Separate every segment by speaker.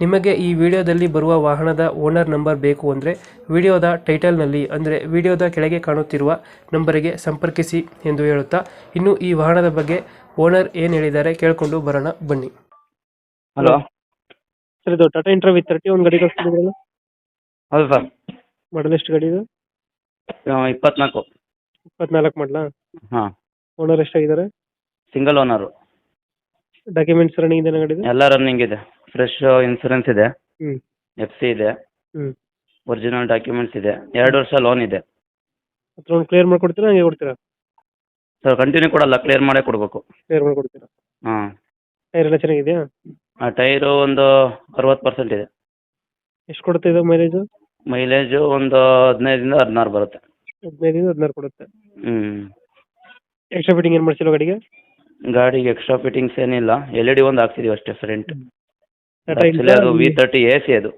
Speaker 1: ನಿಮಗೆ ಈ ವಿಡಿಯೋದಲ್ಲಿ ಬರುವ ವಾಹನದ ಓನರ್ ನಂಬರ್ ಬೇಕು ಅಂದರೆ ವಿಡಿಯೋದ ಟೈಟಲ್ನಲ್ಲಿ ಅಂದರೆ ವಿಡಿಯೋದ ಕೆಳಗೆ ಕಾಣುತ್ತಿರುವ ನಂಬರಿಗೆ ಸಂಪರ್ಕಿಸಿ ಎಂದು ಹೇಳುತ್ತಾ ಇನ್ನು ಈ ವಾಹನದ ಬಗ್ಗೆ ಓನರ್ ಏನು ಹೇಳಿದ್ದಾರೆ ಕೇಳಿಕೊಂಡು ಬರೋಣ ಬನ್ನಿ.
Speaker 2: ಹಲೋ.
Speaker 1: ಸರ್ ಇದು ಟಾಟಾ ಇಂಟ್ರಾ ವಿತ್ ತರ್ಟಿ ಒಂದು ಗಾಡಿ ಕಳಿಸ್ತಿದ್ರಲ್ಲ
Speaker 2: ಹೌದು ಸರ್.
Speaker 1: ಮಾಡಲ್ ಎಷ್ಟು ಗಾಡಿ ಇದು?
Speaker 2: ಇಪ್ಪತ್ನಾಲ್ಕು.
Speaker 1: ಇಪ್ಪತ್ನಾಲ್ಕು ಮಾಡಲಾ
Speaker 2: ಹಾಂ.
Speaker 1: ಓನರ್ ಎಷ್ಟಾಗಿದ್ದಾರೆ?
Speaker 2: ಸಿಂಗಲ್ ಓನರು
Speaker 1: ಡಾಕ್ಯುಮೆಂಟ್ಸ್ ರನ್ನಿಂಗ್ ಇದೆ?
Speaker 2: ಎಲ್ಲ ರನ್ನಿಂಗ್ ಇದೆ. ಫ್ರೆಶ್ ಇನ್ಸೂರೆನ್ಸ್ ಇದೆ.
Speaker 1: ಹ್ಞೂ
Speaker 2: ಎಫ್ ಸಿ ಇದೆ.
Speaker 1: ಹ್ಞೂ
Speaker 2: ಒರಿಜಿನಲ್ ಡಾಕ್ಯುಮೆಂಟ್ಸ್ ಇದೆ. ಎರಡು ವರ್ಷ ಲೋನ್ ಇದೆ.
Speaker 1: ಒಂದು ಕ್ಲಿಯರ್ ಮಾಡ್ಕೊಡ್ತೀರಾ ಹಂಗೆ ಕೊಡ್ತೀರಾ?
Speaker 2: ಸರ್ ಕಂಟಿನ್ಯೂ ಕೊಡಲ್ಲ ಕ್ಲಿಯರ್ ಮಾಡೇ ಕೊಡಬೇಕು.
Speaker 1: ಕ್ಲಿಯರ್ ಮಾಡ್ಕೊಡ್ತೀರಾ?
Speaker 2: ಹಾಂ.
Speaker 1: ಟೈರ್ ಎಲ್ಲ ಚೆನ್ನಾಗಿದೆಯಾ?
Speaker 2: ಆ ಟೈರು ಒಂದು ಅರವತ್ತು ಪರ್ಸೆಂಟ್ ಇದೆ.
Speaker 1: ಎಷ್ಟು ಕೊಡುತ್ತೆ ಇದು ಮೈಲೇಜು
Speaker 2: ಮೈಲೇಜು ಒಂದು ಹದಿನೈದರಿಂದ ಹದಿನಾರು ಬರುತ್ತೆ.
Speaker 1: ಹದಿನೈದಿಂದ ಹದಿನಾರು ಕೊಡುತ್ತೆ.
Speaker 2: ಹ್ಞೂ
Speaker 1: ಎಕ್ಸ್ಟ್ರಾ ಫಿಟ್ಟಿಂಗ್ ಏನು ಮಾಡಿಸಿಲ್ಲ ಗಾಡಿಗೆ?
Speaker 2: ಗಾಡಿಗೆ ಎಕ್ಸ್ಟ್ರಾ ಫಿಟ್ಟಿಂಗ್ಸ್ ಏನಿಲ್ಲ. ಎಲ್ ಇ ಡಿ ಒಂದು ಹಾಕ್ಸಿದೀವಿ ಅಷ್ಟೇ ಫ್ರಂಟ್
Speaker 1: ಟಾಟಾ
Speaker 2: ಅದು ವಿ ತರ್ಟಿ ಎ ಸಿ ಅದು.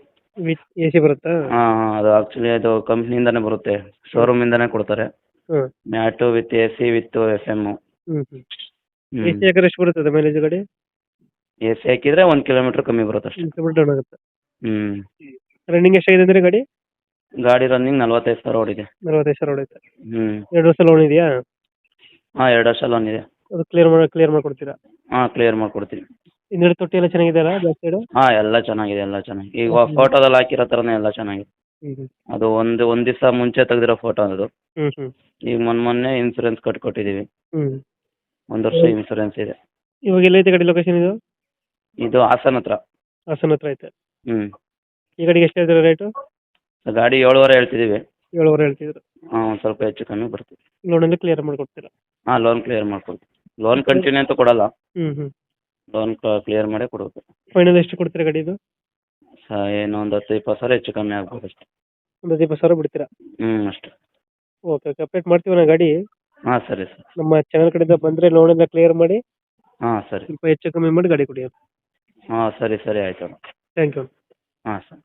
Speaker 1: ಎ ಸಿ ಬರುತ್ತಾ?
Speaker 2: ಹಾಂ ಅದು ಆಕ್ಚುಲಿ ಅದು ಕಂಪ್ನಿಯಿಂದನೇ ಬರುತ್ತೆ. ಶೋರೂಮಿಂದನೇ ಕೊಡ್ತಾರೆ.
Speaker 1: ಹಾಂ.
Speaker 2: Mat with A C with F M
Speaker 1: ಹ್ಞೂ ಹ್ಞೂ ಎ ಸಿ ಹಾಕಿದ್ರೆ ಎಷ್ಟು ಮೈಲೇಜ್ ಗಾಡಿ?
Speaker 2: ಎ ಸಿ ಹಾಕಿದ್ರೆ ಒಂದು ಕಿಲೋಮೀಟರ್ ಕಮ್ಮಿ ಬರುತ್ತೆ ಅಷ್ಟೇ.
Speaker 1: ಕಿಲೋಮೀಟರ್ ಡೌನ್ ಆಗುತ್ತೆ.
Speaker 2: ಹ್ಞೂ
Speaker 1: ರನ್ನಿಂಗ್ ಎಷ್ಟಾಗಿದೆ ಅಂದರೆ ಗಾಡಿ?
Speaker 2: ಗಾಡಿ ರನ್ನಿಂಗ್ ನಲ್ವತ್ತೈದು ಸಾವಿರ ಓಡಿದೆ.
Speaker 1: ನಲವತ್ತೈದು ಸಾವಿರ ಹೊಡೆಯುತ್ತೆ
Speaker 2: ಹ್ಮ್.
Speaker 1: ಎರಡು ವರ್ಷ ಲೋನ್ ಇದೆಯಾ?
Speaker 2: ಹಾಂ ಎರಡು ವರ್ಷ ಲೋನ್ ಇದೆ.
Speaker 1: ಅದು ಕ್ಲಿಯರ್ ಮಾಡಿ ಕ್ಲಿಯರ್ ಮಾಡ್ಕೊಡ್ತೀರಾ?
Speaker 2: ಹಾಂ ಕ್ಲಿಯರ್ ಮಾಡಿಕೊಡ್ತೀನಿ
Speaker 1: ಹಿಂದ್ಗಡೆ ತೊಟ್ಟಿ ಎಲ್ಲ ಚೆನ್ನಾಗಿದೆಯಲ್ಲ ಬ್ಯಾಕ್ ಸೈಡ್
Speaker 2: ಹಾ ಎಲ್ಲ ಚೆನ್ನಾಗಿದೆ ಎಲ್ಲ ಚೆನ್ನಾಗಿ. ಈಗ ಫೋಟೋದಲ್ಲಿ ಹಾಕಿರೋ ತರನೇ ಎಲ್ಲ ಚೆನ್ನಾಗಿದೆ. ಅದು ಒಂದು ಒಂದ್ ದಿವಸ ಮುಂಚೆ ತೆಗೆದಿರೋ ಫೋಟೋ ಅದು. ಈಗ ಮೊನ್ನೆ ಮೊನ್ನೆ ಇನ್ಸೂರೆನ್ಸ್ ಕಟ್
Speaker 1: ಕೊಟ್ಟಿದೀವಿ
Speaker 2: ಒಂದ್ ವರ್ಷ ಇನ್ಸೂರೆನ್ಸ್ ಇದೆ.
Speaker 1: ಇವಾಗ ಎಲ್ಲೈತೆ ಗಾಡಿ ಲೊಕೇಶನ್ ಇದು?
Speaker 2: ಇದು ಹಾಸನ ಹತ್ರ.
Speaker 1: ಹಾಸನ ಹತ್ರ ಐತೆ.
Speaker 2: ಹ್ಮ್.
Speaker 1: ಈ ಕಡೆಗೆ ಎಷ್ಟು ಹೇಳ್ತೀರಾ ರೇಟು
Speaker 2: ಗಾಡಿ ಏಳುವರೆ ಹೇಳ್ತಿದೀವಿ.
Speaker 1: ಏಳುವರೆ ಹೇಳ್ತಿದ್ರು.
Speaker 2: ಹಾ ಒಂದು ಸ್ವಲ್ಪ ಹೆಚ್ಚು ಕಮ್ಮಿ ಬರ್ತದೆ.
Speaker 1: ಲೋನಲ್ಲಿ ಕ್ಲಿಯರ್ ಮಾಡ್ಕೊಡ್ತೀರಾ?
Speaker 2: ಹಾ ಲೋನ್ ಕ್ಲಿಯರ್ ಮಾಡ್ಕೊಡ್ತೀವಿ. ಲೋನ್ ಕಂಟಿನ್ಯೂ ಅಂತ ಕೊಡಲ್ಲ.
Speaker 1: ಹ್ಮ್ ಹ್ಞೂ
Speaker 2: ಲೋನ್ ಕ್ಲಿಯರ್ ಮಾಡೇ ಕೊಡಬೇಕು.
Speaker 1: ಫೈನಲ್ ಎಷ್ಟು ಕೊಡ್ತೀರಾ ಗಾಡಿದು
Speaker 2: ಸ ಏನು ಒಂದು ಹತ್ತು ಇಪ್ಪತ್ತು ಸಾವಿರ ಹೆಚ್ಚು ಕಮ್ಮಿ ಆಗ್ಬೋದು ಅಷ್ಟೇ.
Speaker 1: ಒಂದು ಹತ್ತು ಇಪ್ಪತ್ತು ಸಾವಿರ ಬಿಡ್ತೀರಾ?
Speaker 2: ಹ್ಞೂ ಅಷ್ಟೇ.
Speaker 1: ಓಕೆ ಓಕೆ ಅಪ್ಡೇಟ್ ಮಾಡ್ತೀವಿ ನಾ ಗಾಡಿ.
Speaker 2: ಹಾಂ ಸರಿ ಸರ್.
Speaker 1: ನಮ್ಮ ಚಾನಲ್ ಕಡೆಯಿಂದ ಬಂದರೆ ಲೋನಿಂದ ಕ್ಲಿಯರ್ ಮಾಡಿ
Speaker 2: ಹಾಂ ಸರಿ.
Speaker 1: ಸ್ವಲ್ಪ ಹೆಚ್ಚು ಕಮ್ಮಿ ಮಾಡಿ ಗಾಡಿ ಕೊಡಿ
Speaker 2: ಹಾಂ ಸರಿ ಸರಿ ಆಯಿತು
Speaker 1: ಥ್ಯಾಂಕ್ ಯು
Speaker 2: ಹಾಂ ಸರ್.